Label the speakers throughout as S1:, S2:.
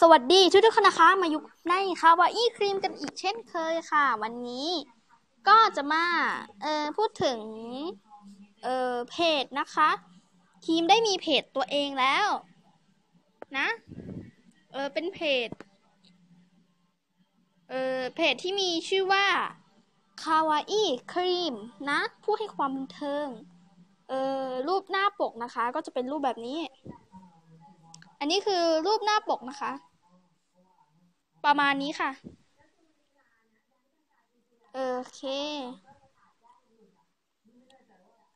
S1: สวัสดีทุกทุกคนนะคะมาอยู่ในคาวาอี้ครีมกันอีกเช่นเคยค่ะ วันนี้ก็จะมาเอ่อพูดถึงเอ่อเพจนะคะครีมได้มีเพจตัวเองแล้ว นะเออเป็นเพจเออเพจที่มีชื่อว่าคาวาอี้ครีมนะพูดให้ความบันเทิงเออรูปหน้าปกนะคะ ก็จะเป็นรูปแบบนี้ อันนี้คือรูปหน้าปกนะคะ ประมาณนี้ค่ะ โอเค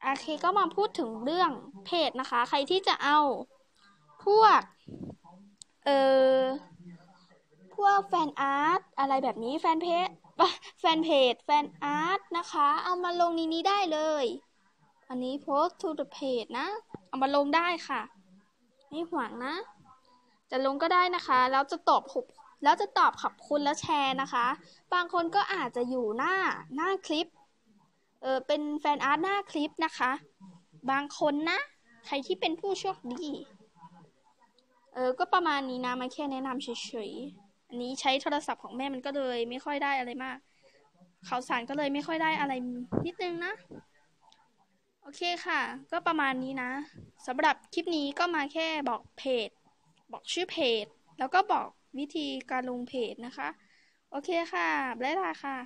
S1: โอเคก็มาพูดถึงเรื่องเพจนะคะ ใครที่จะเอาพวก เออพวกแฟนอาร์ตอะไรแบบนี้แฟนเพจแฟนเพจแฟนอาร์ตนะคะ เอามาลงในนี้ได้เลย อันนี้ post to the page นะ เอามาลงได้ค่ะ ไม่หวังนะ จะลงก็ได้นะคะ แล้วจะตอบขบแล้วจะตอบขอบคุณแล้วแชร์นะคะ บางคนก็อาจจะอยู่หน้าหน้าคลิป เออเป็นแฟนอาร์ตหน้าคลิปนะคะ บางคนนะ ใครที่เป็นผู้โชคดี เออก็ประมาณนี้นะมาแค่แนะนำเฉยๆ อันนี้ใช้โทรศัพท์ของแม่มันก็เลยไม่ค่อยได้อะไรมากข่าวสารก็เลยไม่ค่อยได้อะไรนิดนึงนะ โอเคค่ะ ก็ประมาณนี้นะสำหรับคลิปนี้ก็มาแค่บอกเพจ บอกชื่อเพจ แล้วก็บอกวิธีการลงเพจนะคะ โอเคค่ะ บ๊ายบายค่ะ